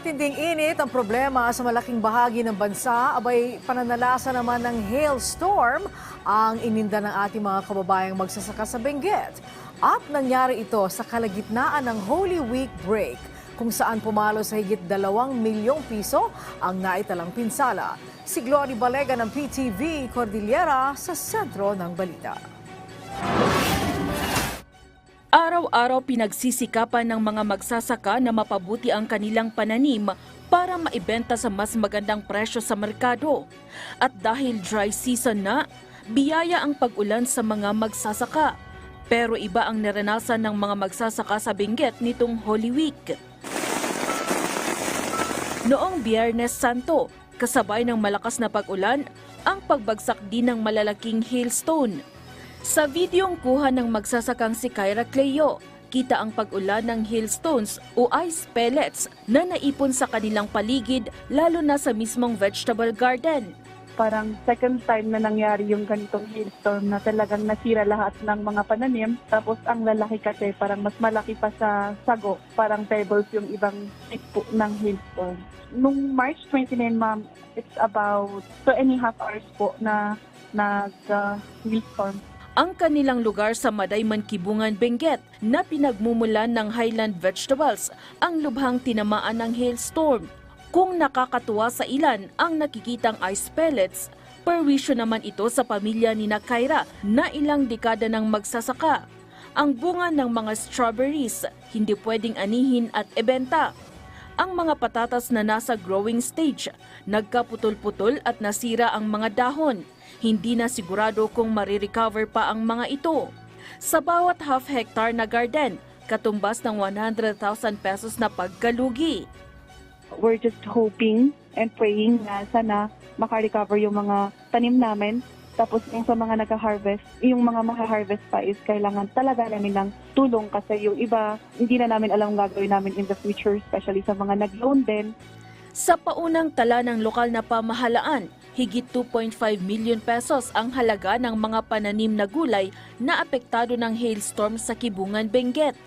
matinding init ang problema sa malaking bahagi ng bansa, abay pananalasa naman ng hailstorm ang ininda ng ating mga kababayang magsasaka sa Benguet. At nangyari ito sa kalagitnaan ng Holy Week break kung saan pumalo sa higit dalawang milyong piso ang naitalang pinsala. Si Glory Balega ng PTV Cordillera sa sentro ng balita. Araw-araw pinagsisikapan ng mga magsasaka na mapabuti ang kanilang pananim para maibenta sa mas magandang presyo sa merkado. At dahil dry season na, biyaya ang pag-ulan sa mga magsasaka. Pero iba ang naranasan ng mga magsasaka sa Benguet nitong Holy Week. Noong Biyernes Santo, kasabay ng malakas na pag-ulan, ang pagbagsak din ng malalaking hailstone. Sa videong kuha ng magsasakang si Kyra Cleo, kita ang pag-ulan ng hailstones o ice pellets na naipon sa kanilang paligid lalo na sa mismong vegetable garden. parang second time na nangyari yung ganitong hailstorm na talagang nasira lahat ng mga pananim. Tapos ang lalaki kasi parang mas malaki pa sa sago, parang pebbles yung ibang tipo ng hailstorm. Nung March 29, ma'am, it's about two and a half hours po na nag-hailstorm. Ang kanilang lugar sa Madayman Kibungan, Benguet na pinagmumulan ng highland vegetables ang lubhang tinamaan ng hailstorm. Kung nakakatuwa sa ilan ang nakikitang ice pellets, perwisyo naman ito sa pamilya ni Kyra na ilang dekada ng magsasaka. Ang bunga ng mga strawberries hindi pwedeng anihin at ebenta. Ang mga patatas na nasa growing stage, nagkaputol-putol at nasira ang mga dahon. Hindi na sigurado kung marirecover pa ang mga ito. Sa bawat half hectare na garden, katumbas ng 100,000 pesos na pagkalugi. We're just hoping and praying na sana makarecover yung mga tanim namin. Tapos yung sa mga nag-harvest, yung mga maka-harvest pa is kailangan talaga namin ng tulong kasi yung iba, hindi na namin alam gagawin namin in the future, especially sa mga nag-loan din. Sa paunang tala ng lokal na pamahalaan, higit 2.5 million pesos ang halaga ng mga pananim na gulay na apektado ng hailstorm sa Kibungan, Benguet.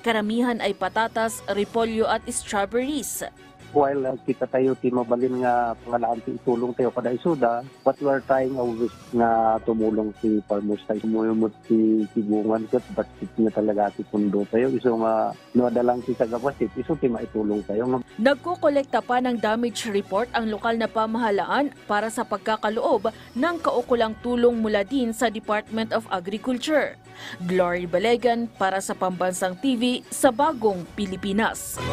Karamihan ay patatas, repolyo at strawberries. While uh, kita tayo ti mabalin nga pangalaan ti itulong tayo kada isuda but we are trying best na tumulong si farmers tayo tumulong ti tibungan kat but na talaga ti pundo tayo iso nga nuadalang ti tagapasit iso ti maitulong tayo nga Nagkukolekta pa ng damage report ang lokal na pamahalaan para sa pagkakaloob ng kaukulang tulong mula din sa Department of Agriculture. Glory Balegan para sa Pambansang TV sa Bagong Pilipinas.